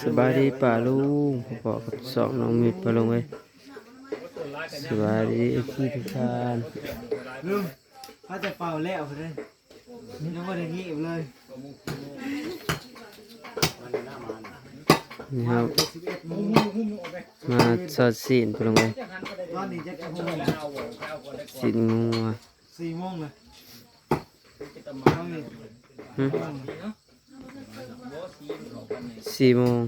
สบายดีป่าลุงผมบอกกับสองน้องมิดป่าลุงเว้ยสบายดีพี่ทุกท่านลุงเขาจะเป่าแล้วเลยยังไม่ได้งี้อีกเลยนี่ครับสิบเอ็ดโมงมาสอดสีนป่าลุงเว้ยตอนนี้จะกี่โมงสีนงัวสี่โมงเลยเอาอีกหึ สี่โมง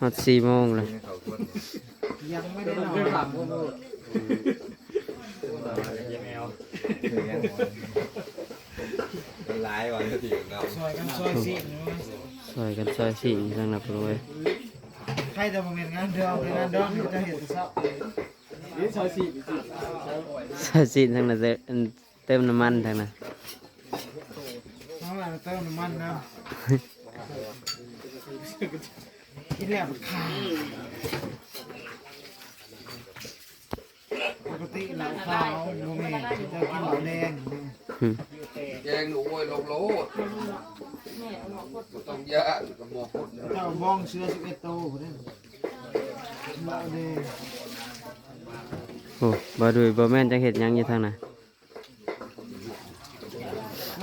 ฮอดสี่โมงเลยยังไม่ได้นอนหลายวันก็ถึงเราซอยกันซอยสิซอยกันซอยสีนทางนั้นป่าลุงเว้ยใครจะมาเป็นงานเดือนเป็นงานเดือนจะเห็นเช้าซอยสีนทางนั้นเติมเติมน้ำมันทางนั้น เพราะว่าเติมน้ำมันนะกินแล้วมันขาดปกติเหล้าขาวโมเมนจะกินเหล้าแดงแกงหนูโวยลงโลดต้องยะกับหมอพุดเจ้าบ้องเชื้อสิบเอ็ดโตเนี่ยเหล้าแดงโอ้บ่ดูบ่แม่นจังเฮ็ดหยังอยู่ทางนั้น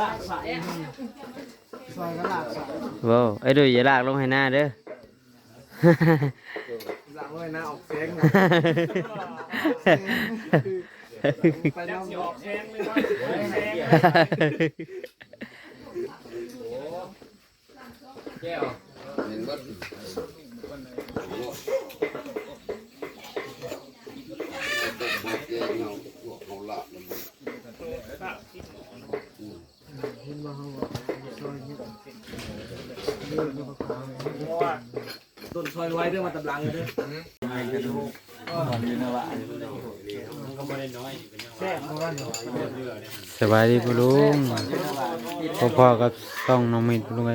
ลากสาย อยก็ลากสายว้าวไอ้ดูอย่าลากลงให้หน้าเด้อ หลังเลยนะออกเสียงไปน้ำออกเสียงเลยแก้วเห็นบัดแกงเอา พวกเขาละเห็นบ่เขาบอกซอยเนี่ยเรื่องก็ขาวต้นซอยไว้เรื่องมาตำลังเลยเด้อแซ่บเพราะว่าเนี่ยสบายดีปุลุงพ่อๆกับส่องน้องมิดปุลุงไง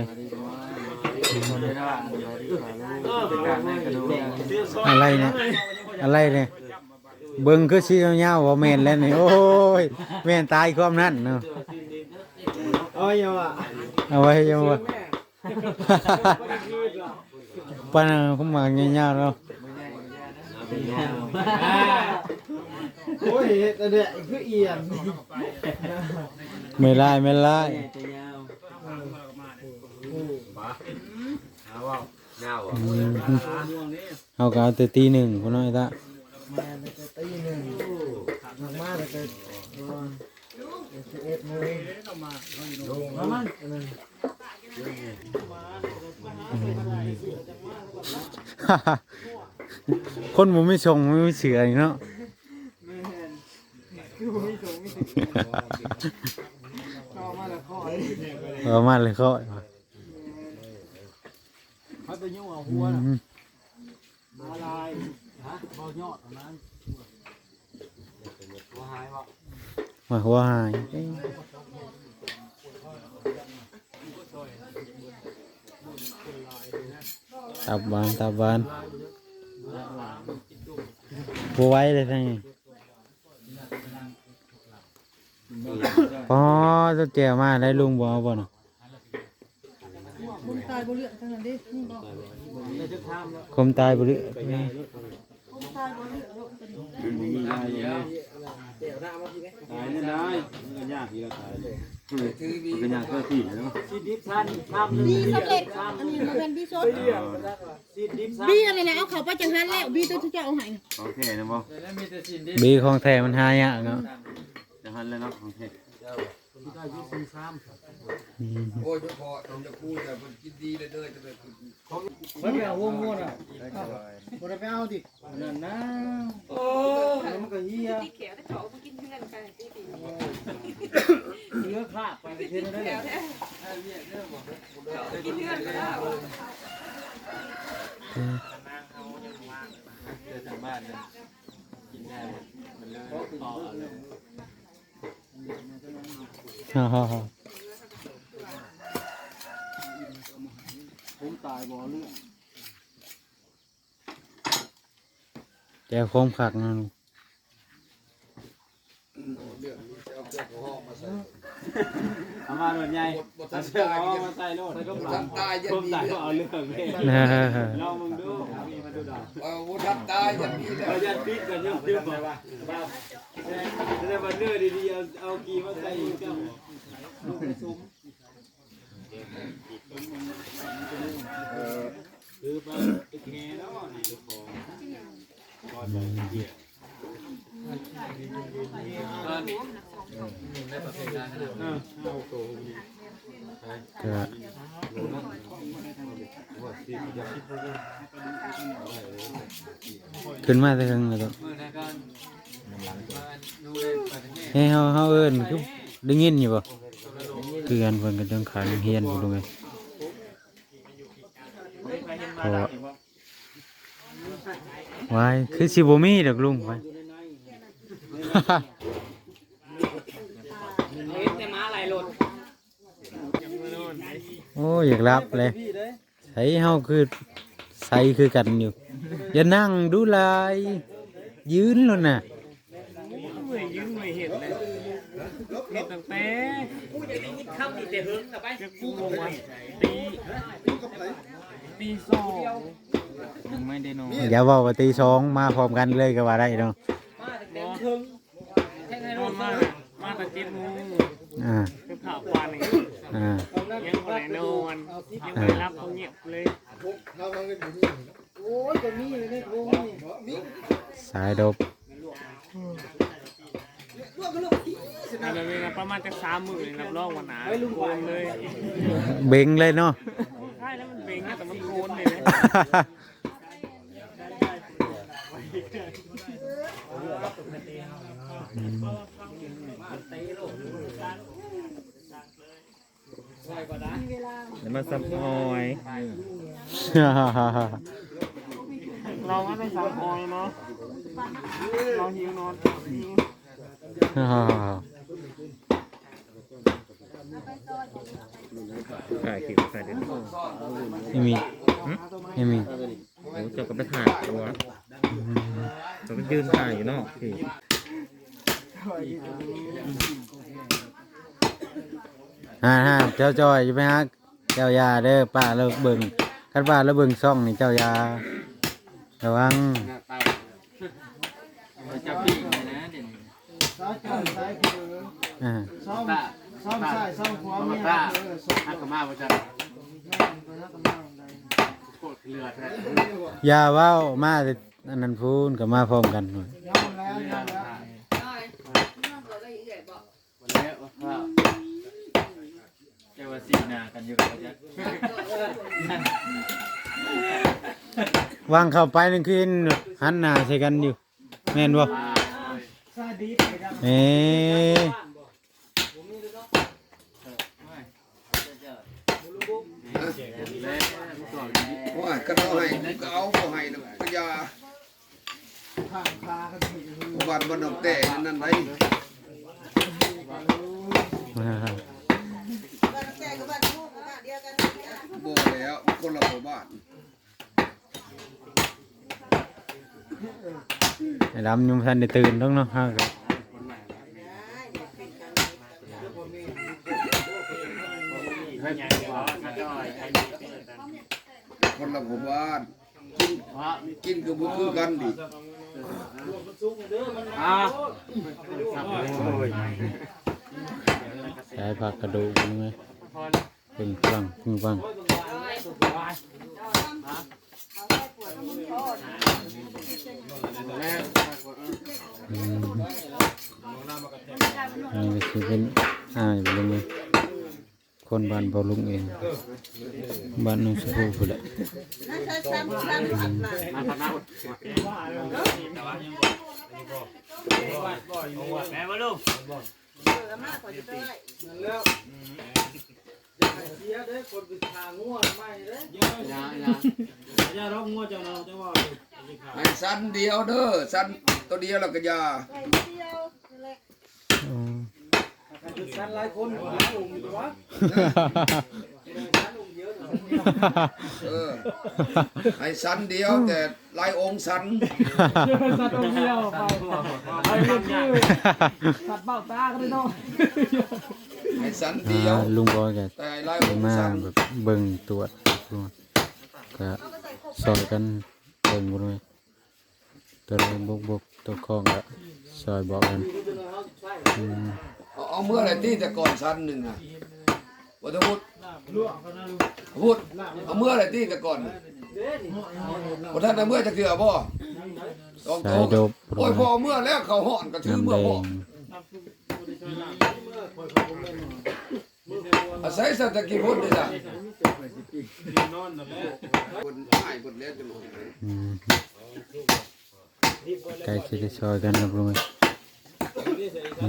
อะไรเนี่ยอะไรเนี่ยเบิ่งคือชี้ยาวๆว่าแม่นแล้วนี่โอ้ยแม่นตายความนั้นเนาะเอ้ยยังอะ เอาไว้ยังวะปานนั้นเขามาเงี้ยาวๆเนาะโอ้ยแต่เด็กคือเอียนไม่ไล่ไม่ไล่เงาอืมเอาก็เอาแต่ตีหนึ่งคนน้อยตะมาแต่ก็ตีหนึ่งหนักมากแต่ ก็นบเอ็ดโมงมามันคนผมไม่ชงไม่เสือเนาะคือไม่ส่งไม่ถึงเล้วข้อามาเลยเขาเขาไปยุ่งเอาหัวอืมมาลายฮะเขายอดนั้นหัวหายบ่ มาหัวหายตับบานตับบานบัวไว้เลยทั้ งนี้พอะเจียวมาได้ลุงบัวเอาบ่เนาะมึงตายบ่เลือดขนาดนี้คมตายบ่เลือถือมีซีดิฟท่านทำบีสำเร็จอันนี้มาเป็นบีสดซีดิฟท่านบีอะไรนะเอาเขาไปจังหันแล้วบีตัวที่จะเอาให้น่ะบีของแท้มันหายากเนาะ โอ้ยพอต้องจะพูดแต่มันกินดีเลยเด้อจะไปมันไปเอาวงงวดอะบ่ได้ไปเอาดินั่นนะแล้วมันก็เหี้ยเขียวแต่เขาไปกินเพื่อนกันที่ดีเนื้อขาดไปเทนได้เลยกินเพื่อนก็ได้ฮ่าฮ่าฮ่า ผมตายบ่เรื่องแจวโคมขักนะลูกเอามาโดนใหญ่เอาเชือเอามาใส่โลดแล้วก็หลังตายยันก้มตายก็เอาเรื่องเว้ยเออลองมึงดูมาดูดอกเอาวุฒิตายยันดีเลยเราจะปิดกันยังเยอะบอกว่าแต่วันเนื้อดีๆเอากีมาใส่อีกเจ้า ลูกไปซุ้มคือไปแง่แล้วนี่เจ้าของก่อนไปเกี่ยวเออเอาโตก็ขึ้นมาแต่ข้างแล้วก็เฮ้ยเฮาเฮาเอิ้นคือได้ยินอยู่บ่ คือนเพิ่นก็จังขายเฮียนบ่รู้ไงเพราะว่าว้ายคือสิบ่มีดอกลุงไว้โอ้ยอยากรับเลยใส่เฮาคือใส่คือกันอยู่ อย่านั่งดูลาย ยืนแล้วน่ะไม่ยืมไม่เห็นเลย เห็นตั้งแต่กูจะได้ยินคำนี่แต่เฮิงนะไปจะกูวันตีตีสองยังไม่ได้นอนอย่าบอกว่าตีสองมาพร้อมกันเลยก็ว่าได้เนาะนอนมามาแต่เจ็ดโมงอ่าคือข่าวควานนี่อ่ายังไม่ได้นอนยังไม่ได้รับเขาเงียบเลยเราเร อะไรเลยนะประมาณจะสามหมื่นรับรองวันหนาโกนเลยเบ่งเลยเนาะ ใช่แล้วมันเบ่งนะแต่มันโกนเลยนะมาซับออยเราไม่ได้สั่งออยเนาะเราหิวนอนหิว ถ่ายคลิปใส่เด็ดไม่มีไม่มีโอ้เจ้าก็ไปถ่ายตัวเราก็ยืนถ่ายอยู่นาะพี่ฮ่าฮ่าเจ้าจอยอยู่ไหมฮะเจ้ายาเด้อป้าเราเบิ่งคันป้าเราเบิ่งซ่องนี่เจ้ายาระวังจะปีกนะเด่นซ้ายก่อนซ้ายคืออ่า ซ่อมซ่อมซ้ายซ่อมขวามีอะไรเลยซ่อมฮักกมาประจันไปนักกำลังใดโคตรเลือดแท้อยาเว้ามาแต่อันนั้นพูนก็มาพร้อมกันหน่อยยอมแล้วยอมแล้ววันแล้วว่าเจ้าว่าสีนากันอยู่กับจักวางเข้าไปนั่นคือหันหน้าใส่กันอยู่ แม่นบ่ซาดีไปครับเอ๊ะ ว่าก็เอาให้ก็เอาบ่ให้นะก็อย่า ข้างคากันที วันบ่นอกแต่นั่นไว้ อ่า แก่กับบ้านลูกบ้านเดียวกัน บ่ แล้วคนละหมู่บ้านไอ้ดำยังทันได้ตื่นต้องเนาะฮะก็ให้ใหญ่กว่าก็ได้ใครคนละหมู่บ้านกินกินก็บ่คือกันดิอ่าใช้ผักกระดูกมั้งไหมเป็นฟังพึ่งฟังอืมอั นนี้ก็คือเป็นอ้ายไปลงคนบ้านพอลุงเองบ้านนุ่งสกูไปละนั่นใช้ซ้ำซ้ำหักหนามาทำหน้าอดแม่มาลูกเออมากกว่าจะได้แล้วเสียเด้คนไปทางงัวไม่เด้ยาอยาอย่าร้องงัวเจ้าเราเจ้าว่าให้สั้นเดียวเด้อสั้นตัวเดียวแล้วก็อย่าใส่เดียวนั่นแหละอ๋อสันหลายคนหลายองค์อยู่วะเออให้สันเดียวแต่ลายองค์สันสัตว์ตัวเดียวไปไปเรื่อยๆสัตว์เบ้าตาก็ได้เนาะ ให้สันเดียวอ่าลุงบอยก็แต่ลายองค์มาสันแบบเบิ่งตรวจดูก็ซอยกันเบิ่งบ่ด้วยตัวใดบกบกตัวคองก็ซอยบอกกันอืมเอาเอาเมื่อไหรที่แต่ก่อนสันหนึ่งอะวัตพุทธพุทธเอาเมื่อไหรที่แต่ก่อนพระท่านเอาเมื่อจะเกือบ่ต้องสาโตยโดบโอ้ยพอเอาเมื่อแล้วเขาห่อนก็ถือน้ำเมื่แดอพ่ อาศัยสัตว์กี่คนหายหมดแล้วจะหมดอืมใกล้สิได้ซอยกันแล้วลุง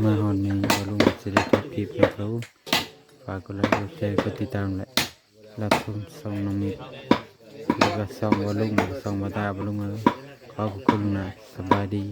มาฮอนนี้บลุงสิได้จบคลิปแล้วฝากกดไลค์กดแชร์กดติดตามและรับชมช่องน้องนิดแล้วก็ช่องบ่ลุงช่องบ่ตาบ่ลุงเอ้ยขอบคุณนะสบายดี